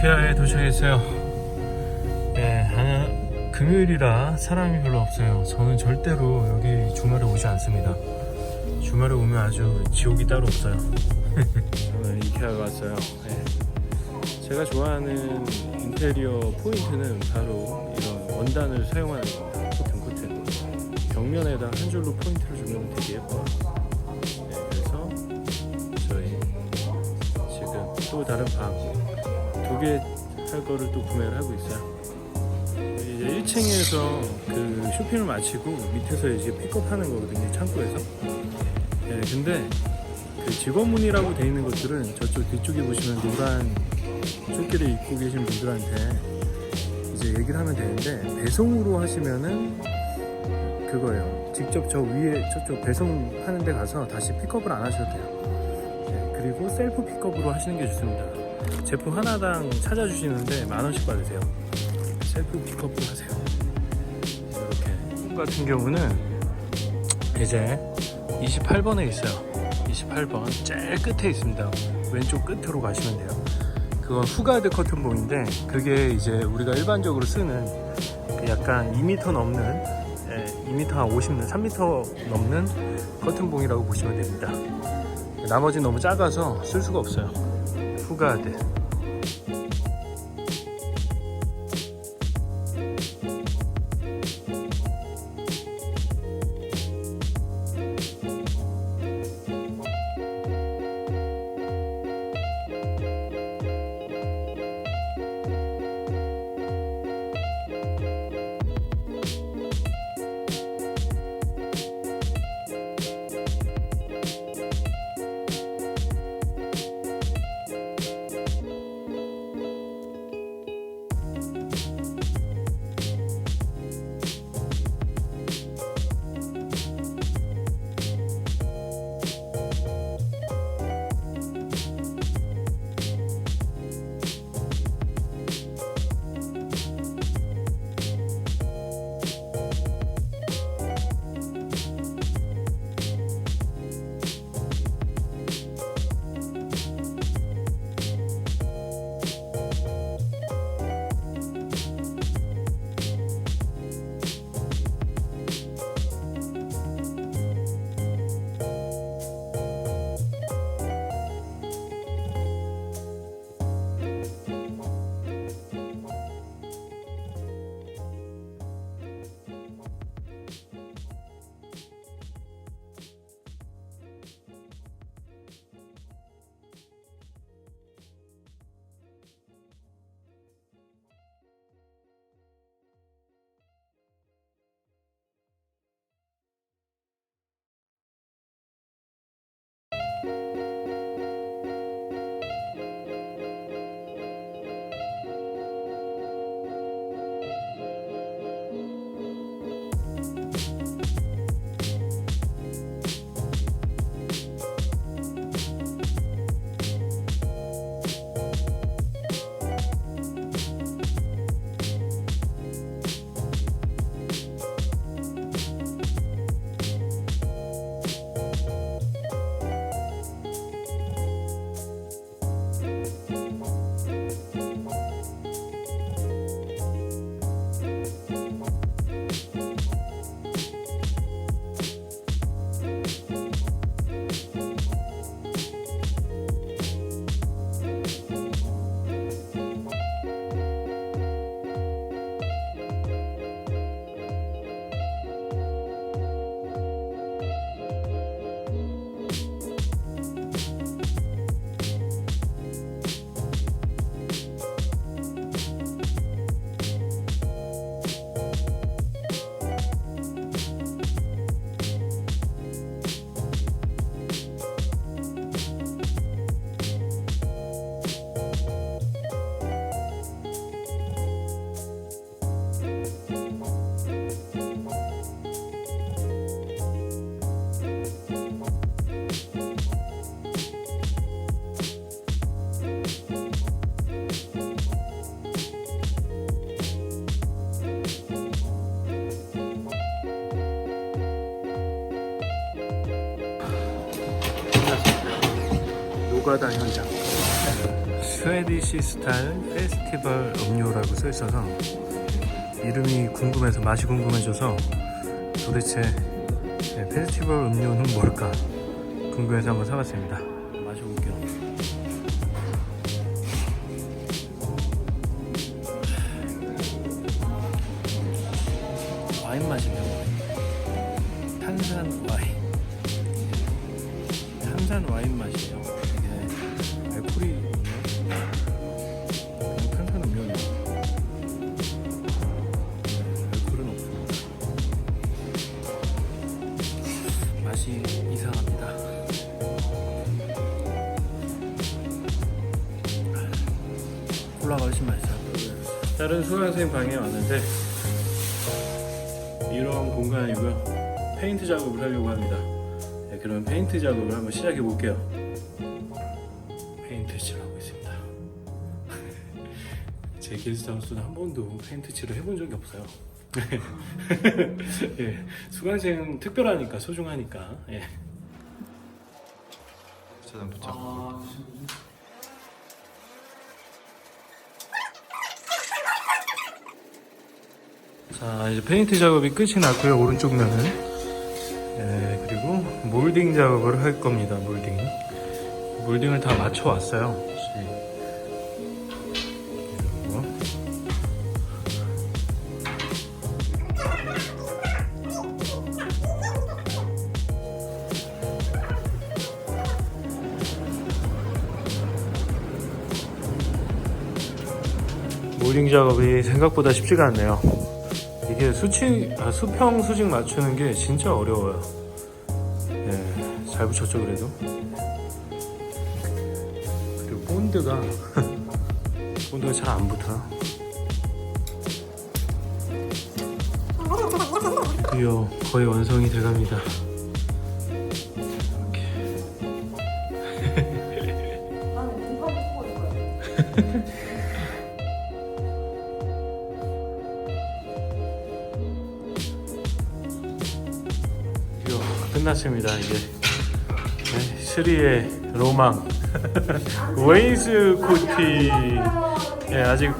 이케아에 도착했어요. 네, 아, 금요일이라 사람이 별로 없어요. 저는 절대로 여기 주말에 오지 않습니다. 주말에 오면 아주 지옥이 따로 없어요. 오늘 이케아 왔어요. 네. 제가 좋아하는 인테리어 포인트는 바로 이런 원단을 사용하는 겁니다. 코튼 코튼. 벽면에다 한 줄로 포인트를 주면 되게 예뻐요. 네, 그래서 저희 지금 또 다른 방 두 개 할 거를 또 구매를 하고 있어요. 이제 1층에서 그 쇼핑을 마치고 밑에서 이제 픽업하는 거거든요. 창고에서. 네, 근데 그 직원문이라고 돼 있는 것들은 저쪽 뒤쪽에 보시면 노란 조끼를 입고 계신 분들한테 이제 얘기를 하면 되는데 배송으로 하시면은 그거예요. 직접 저 위에 저쪽 배송하는 데 가서 다시 픽업을 안 하셔도 돼요. 네, 그리고 셀프 픽업으로 하시는 게 좋습니다. 제품 하나당 찾아주시는데 만 원씩 받으세요. 셀프 픽업으로 하세요. 이렇게 품 같은 경우는 이제 28번에 있어요. 28번 제일 끝에 있습니다. 왼쪽 끝으로 가시면 돼요. 그건 후가드 커튼봉인데 그게 이제 우리가 일반적으로 쓰는 그 약간 2m 넘는 예, 2m 한 50는 3m 넘는 커튼봉이라고 보시면 됩니다. 나머지 너무 작아서 쓸 수가 없어요. 후가드. 노가다 현장. 스웨디시 스타일 페스티벌 음료라고 써 있어서 이름이 궁금해서 맛이 궁금해져서 도대체 네, 페스티벌 음료는 뭘까 궁금해서 한번 사봤습니다. 마셔볼게요. 와인 와인. 탄산 와인. 탄산 와인 맛이에요. 있나요? 그냥 탄산 음료예요. 알코올은 없습니다. 맛이 이상합니다. 콜라가 훨씬 맛있어요. 다른 수강생 방에 왔는데 이런 공간이고요. 페인트 작업을 하려고 합니다. 네, 그럼 페인트 작업을 한번 시작해 볼게요. 페인트 칠하고 있습니다. 제 게스트하우스는 한 번도 페인트 칠을 해본 적이 없어요. 예, 수강생은 특별하니까 소중하니까. 예. 주차장 도착. 자 이제 페인트 작업이 끝이 났고요 오른쪽 면은 예, 그리고 몰딩 작업을 할 겁니다 몰딩 몰딩을 다 맞춰 왔어요 몰딩 작업이 생각보다 쉽지가 않네요 이게 수치, 아, 수평 수직 맞추는 게 진짜 어려워요. 예, 잘 붙였죠 그래도. 본드가 본드가 잘 안 붙어. 드디어 거의 완성이 돼갑니다. 끝났습니다 이게 네, 스리의 로망. 웨이스 코티. 예, 아직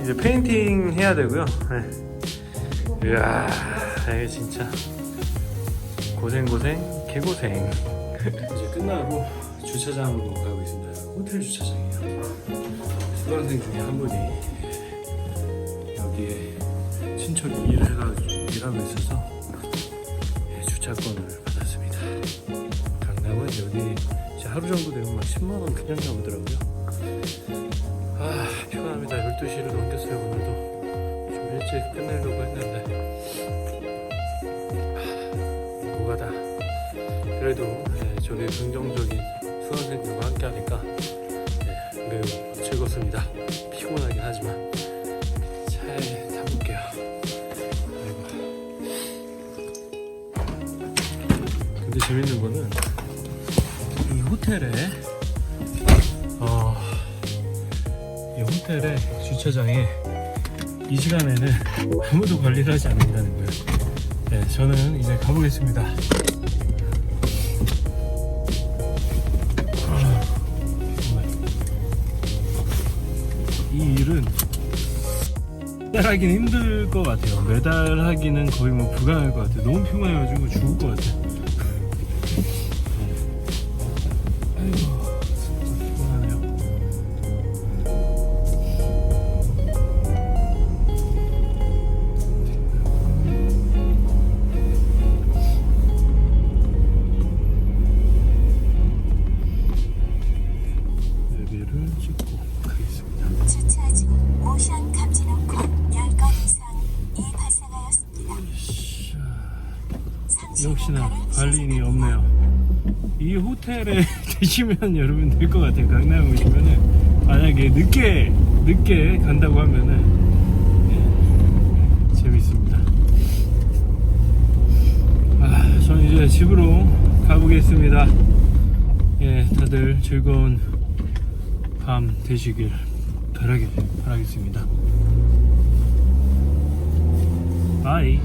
이제 페인팅 해야 되고요. 네. 이야 이게 진짜 고생 고생 개고생. 이제 끝나고 주차장으로 가고 있습니다. 호텔 주차장이에요. 수강생 중에 한 분이 여기에 친척이 일을 해가지고 일하고 있어서 예, 주차권을 받았습니다. 강남은 여기 이제 하루 정도 되면 막 10만 원 그냥 나오더라고요. 아 피곤합니다. 12시를 넘겼어요 오늘도 좀 일찍 끝내려고 했는데 아, 뭐가다 그래도 예, 저게 긍정적인 수강생들과 함께 하니까 예, 매우 즐겁습니다. 피곤하긴 하지만 재밌는 거는 이 호텔에 어, 이 호텔의 주차장에 이 시간에는 아무도 관리를 하지 않는다는 거예요. 네, 저는 이제 가보겠습니다. 아. 이 일은 매달하기는 힘들 것 같아요. 매달 하기는 거의 뭐 불가능할 것 같아요. 너무 피곤해가지고 죽을 것 같아요. 이 호텔에 계시면 여러분 될 것 같아요. 강남 오시면은 만약에 늦게 늦게 간다고 하면은 예, 재밌습니다. 아, 저는 이제 집으로 가보겠습니다. 예, 다들 즐거운 밤 되시길 바라겠, 바라겠습니다. 바이.